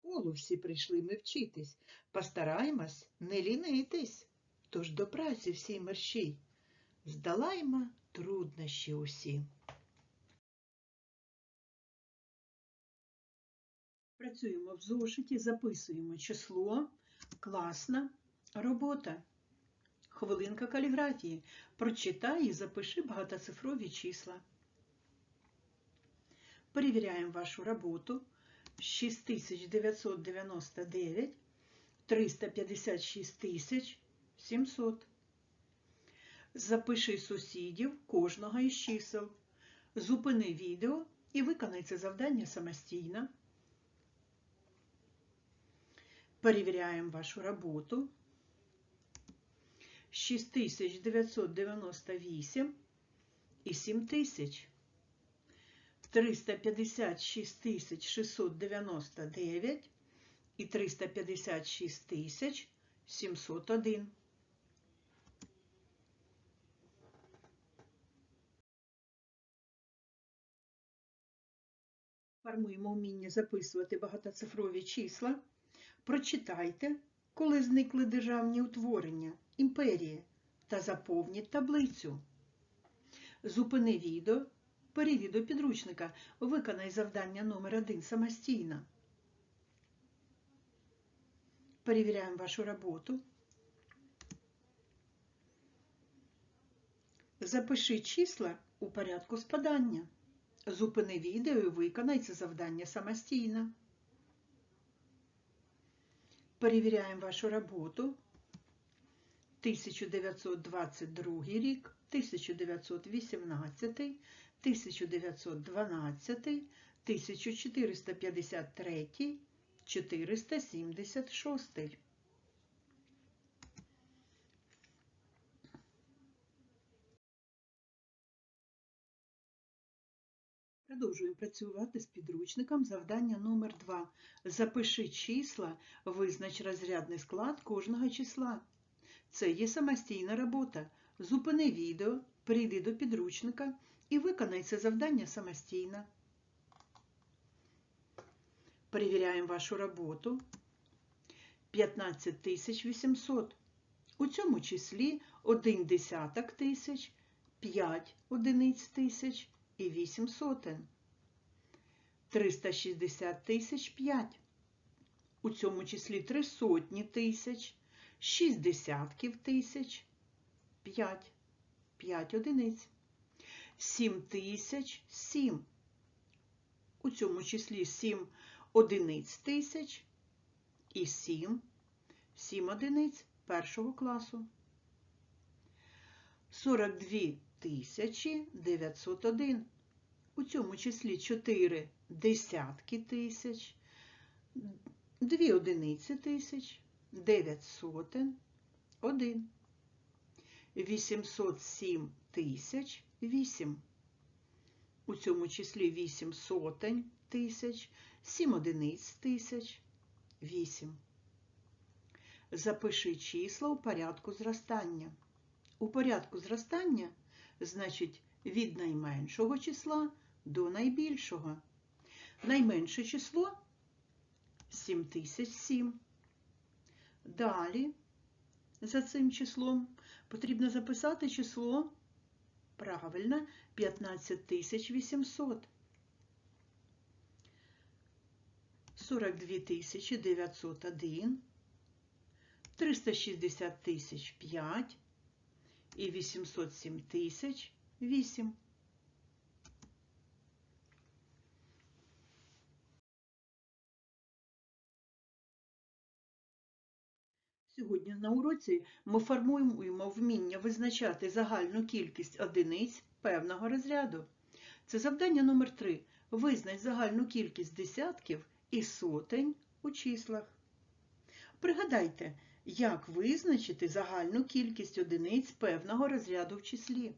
школу всі прийшли ми вчитись, постараємось не лінитись. Тож до праці всі мерщій, здолаймо труднощі усі. Працюємо в зошиті, записуємо число, класна робота. Хвилинка каліграфії. Прочитай і запиши багатоцифрові числа. Перевіряємо вашу роботу. 6999, 356 700. Запиши сусідів кожного із чисел. Зупини відео і виконай це завдання самостійно. Перевіряємо вашу роботу. 6998 і 7000. 356 699 і 356 701. Формуємо вміння записувати багатоцифрові числа. Прочитайте, коли зникли державні утворення, імперії та заповніть таблицю. Зупини відео, перевір до підручника, виконай завдання номер 1 самостійно. Перевіряємо вашу роботу. Запиши числа у порядку спадання. Зупини відео і виконай це завдання самостійно. Перевіряємо вашу роботу. 1922 рік, 1918, 1912, 1453, 476. Продовжуємо працювати з підручником завдання номер 2 Запиши числа, визнач розрядний склад кожного числа. Це є самостійна робота. Зупини відео, прийди до підручника і виконай це завдання самостійно. Перевіряємо вашу роботу. 15800. У цьому числі 1 десяток тисяч, 5 одиниць тисяч і 8 сотень. 360 тисяч 5. У цьому числі 3 сотні тисяч, 6 десятків тисяч, 5, 5 одиниць. 7 тисяч 7. У цьому числі 7 одиниць тисяч і 7, 7 одиниць першого класу. 42 тисячі 901. У цьому числі 4 десятки тисяч, 2 одиниці тисяч, 9 сотень, 1. 807 тисяч 8. У цьому числі 8 сотень тисяч, 7 одиниць тисяч, 8. Запиши числа у порядку зростання. У порядку зростання значить від найменшого числа до найбільшого. Найменше число 7007. Далі за цим числом потрібно записати число правильно 15800. 42 901, 360 тисяч 5 і 807 тисяч 8. Сьогодні на уроці ми формуємо вміння визначати загальну кількість одиниць певного розряду. Це завдання номер 3 Визнач загальну кількість десятків і сотень у числах. Пригадайте, як визначити загальну кількість одиниць певного розряду в числі.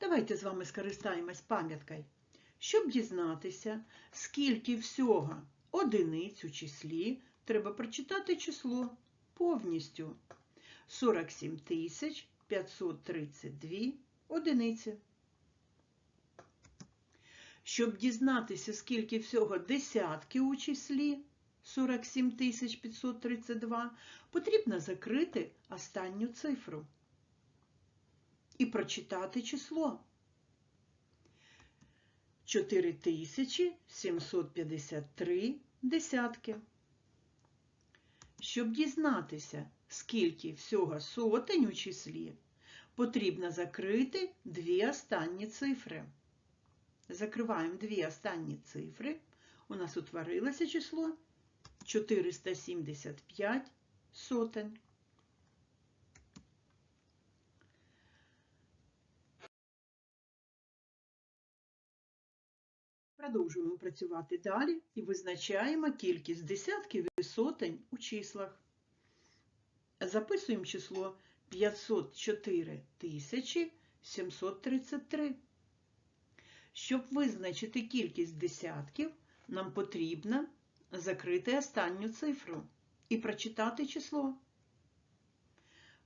Давайте з вами скористаємось пам'яткою. Щоб дізнатися, скільки всього одиниць у числі, треба прочитати число повністю. 47 532 одиниці. Щоб дізнатися, скільки всього десятки у числі 47 532, потрібно закрити останню цифру і прочитати число. 4753 десятки. Щоб дізнатися, скільки всього сотень у числі, потрібно закрити дві останні цифри. Закриваємо дві останні цифри. У нас утворилося число 475 сотень. Продовжуємо працювати далі і визначаємо кількість десятків і сотень у числах. Записуємо число 504 733. Щоб визначити кількість десятків, нам потрібно закрити останню цифру і прочитати число.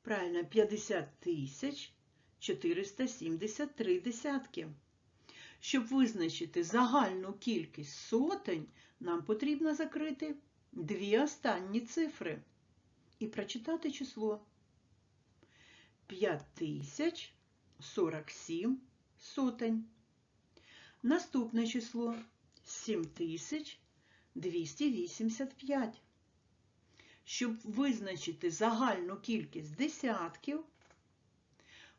Правильно, 50 473 десятки. Щоб визначити загальну кількість сотень, нам потрібно закрити дві останні цифри і прочитати число 5047 сотень. Наступне число 7285. Щоб визначити загальну кількість десятків,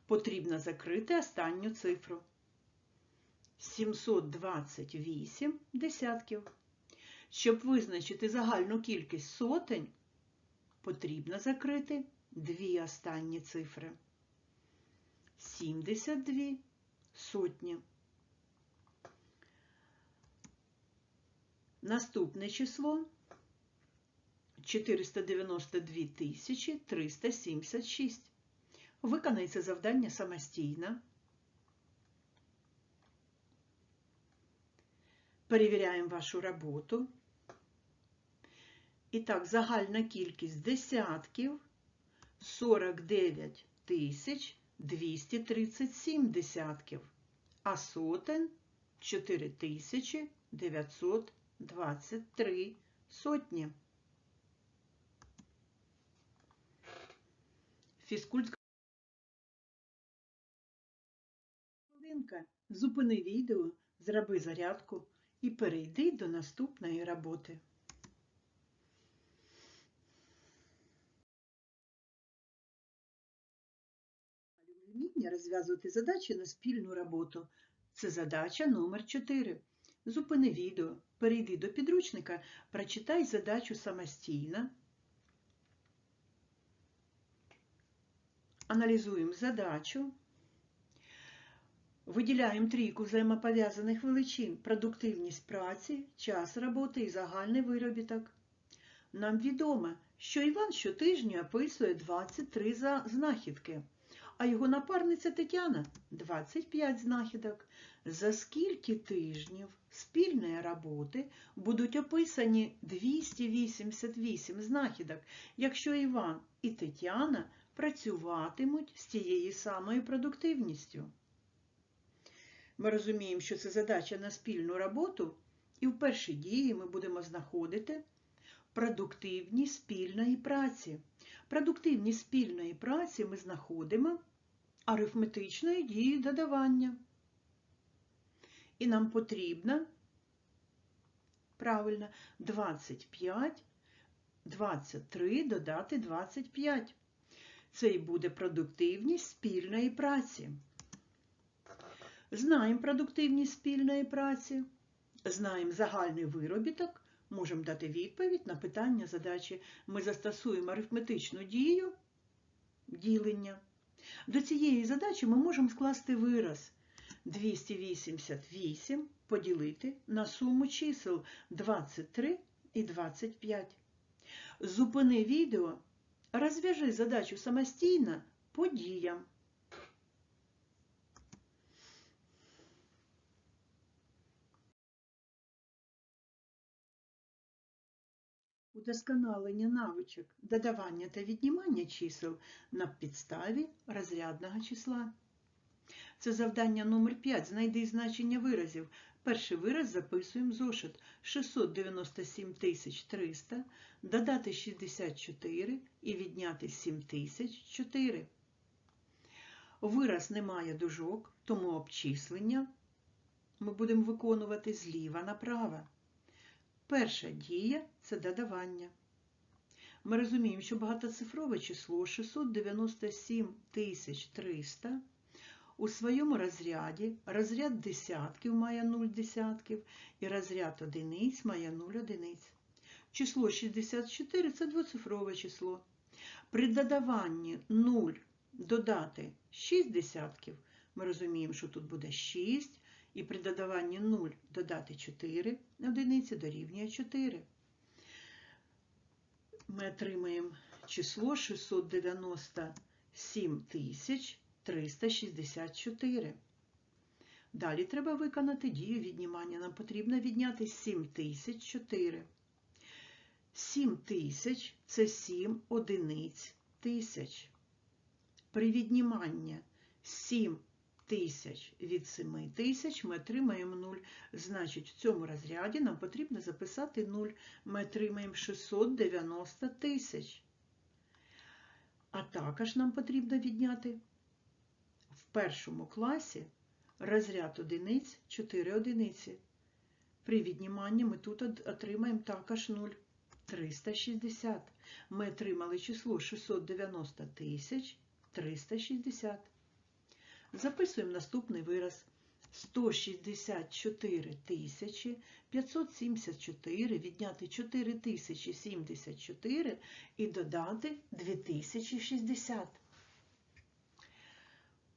потрібно закрити останню цифру. 728 десятків. Щоб визначити загальну кількість сотень, потрібно закрити дві останні цифри. 72 сотні. Наступне число 492 376. Виконайте завдання самостійно. Перевіряємо вашу роботу. І так, загальна кількість десятків 49 тисяч 237 десятків, а сотень 4923 сотні. Хвилинка. Зупини відео, зроби зарядку і перейди до наступної роботи. Вміння розв'язувати задачі на спільну роботу. Це задача номер 4. Зупини відео, перейди до підручника, прочитай задачу самостійно. Аналізуємо задачу. Виділяємо трійку взаємопов'язаних величин, продуктивність праці, час роботи і загальний виробіток. Нам відомо, що Іван щотижня описує 23 знахідки, а його напарниця Тетяна 25 знахідок. За скільки тижнів спільної роботи будуть описані 288 знахідок, якщо Іван і Тетяна працюватимуть з тією самою продуктивністю? Ми розуміємо, що це задача на спільну роботу, і в першій дії ми будемо знаходити продуктивність спільної праці. Продуктивність спільної праці ми знаходимо арифметичною дією додавання. І нам потрібно, правильно, 25, 23 додати 25. Це і буде продуктивність спільної праці. Знаємо продуктивність спільної праці, знаємо загальний виробіток, можемо дати відповідь на питання задачі. Ми застосуємо арифметичну дію ділення. До цієї задачі ми можемо скласти вираз 288 поділити на суму чисел 23 і 25. Зупини відео, розв'яжи задачу самостійно по діям. Удосконалення навичок додавання та віднімання чисел на підставі розрядного числа. Це завдання номер 5. Знайди значення виразів. Перший вираз записуємо зошит. 697 300, додати 64 і відняти 7004. Вираз не має дужок, тому обчислення ми будемо виконувати зліва направо. Перша дія це додавання. Ми розуміємо, що багатоцифрове число 697 300 у своєму розряді розряд десятків має 0 десятків і розряд одиниць має 0 одиниць. Число 64 це двоцифрове число. При додаванні 0 додати 6 десятків, ми розуміємо, що тут буде 6, і при додаванні 0 додати 4 одиниці дорівнює 4. Ми отримаємо число 697 364. Далі треба виконати дію віднімання. Нам потрібно відняти 7004. 7 тисяч – це 7 одиниць тисяч. При відніманні 7 тисяч від 7 тисяч ми отримаємо 0. Значить, в цьому розряді нам потрібно записати 0. Ми отримаємо 690 тисяч. А також нам потрібно відняти в першому класі розряд одиниць 4 одиниці. При відніманні ми тут отримаємо також 0. 360. Ми отримали число 690 тисяч 360. Записуємо наступний вираз. 164 тисячі 574 відняти 4074 і додати 2060.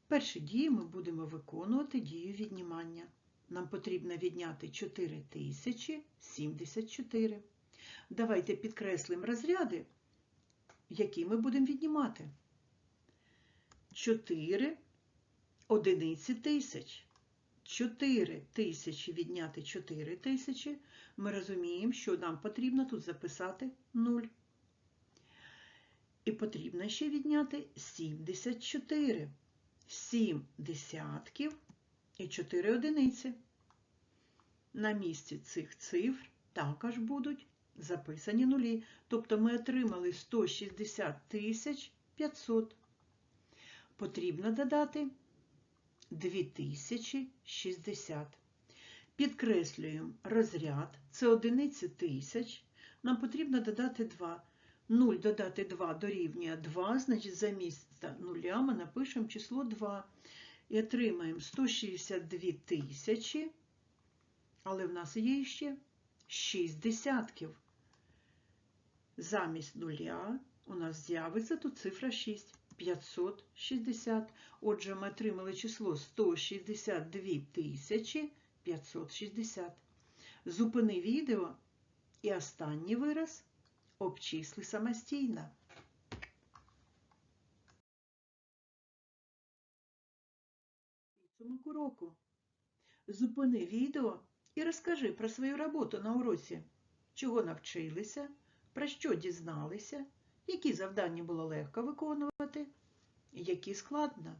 Перші дії ми будемо виконувати дію віднімання. Нам потрібно відняти 4074. Давайте підкреслимо розряди, які ми будемо віднімати. 4 одиниці тисяч. 4 тисячі відняти 4 тисячі. Ми розуміємо, що нам потрібно тут записати 0. І потрібно ще відняти 74. 7 десятків і 4 одиниці. На місці цих цифр також будуть записані нулі. Тобто ми отримали 160 тисяч 500. Потрібно додати 2060. Підкреслюємо розряд, це одиниці тисяч. Нам потрібно додати 2. 0 додати 2 дорівнює 2, значить замість нуля ми напишемо число 2. І отримаємо 162 тисячі, але в нас є ще 6 десятків. Замість нуля у нас з'явиться тут цифра 6. 560. Отже, ми отримали число 162 тисячі 560. Зупини відео і останній вираз обчисли самостійно. Підсумок уроку. Зупини відео і розкажи про свою роботу на уроці, чого навчилися, про що дізналися, які завдання було легко виконувати, які складно.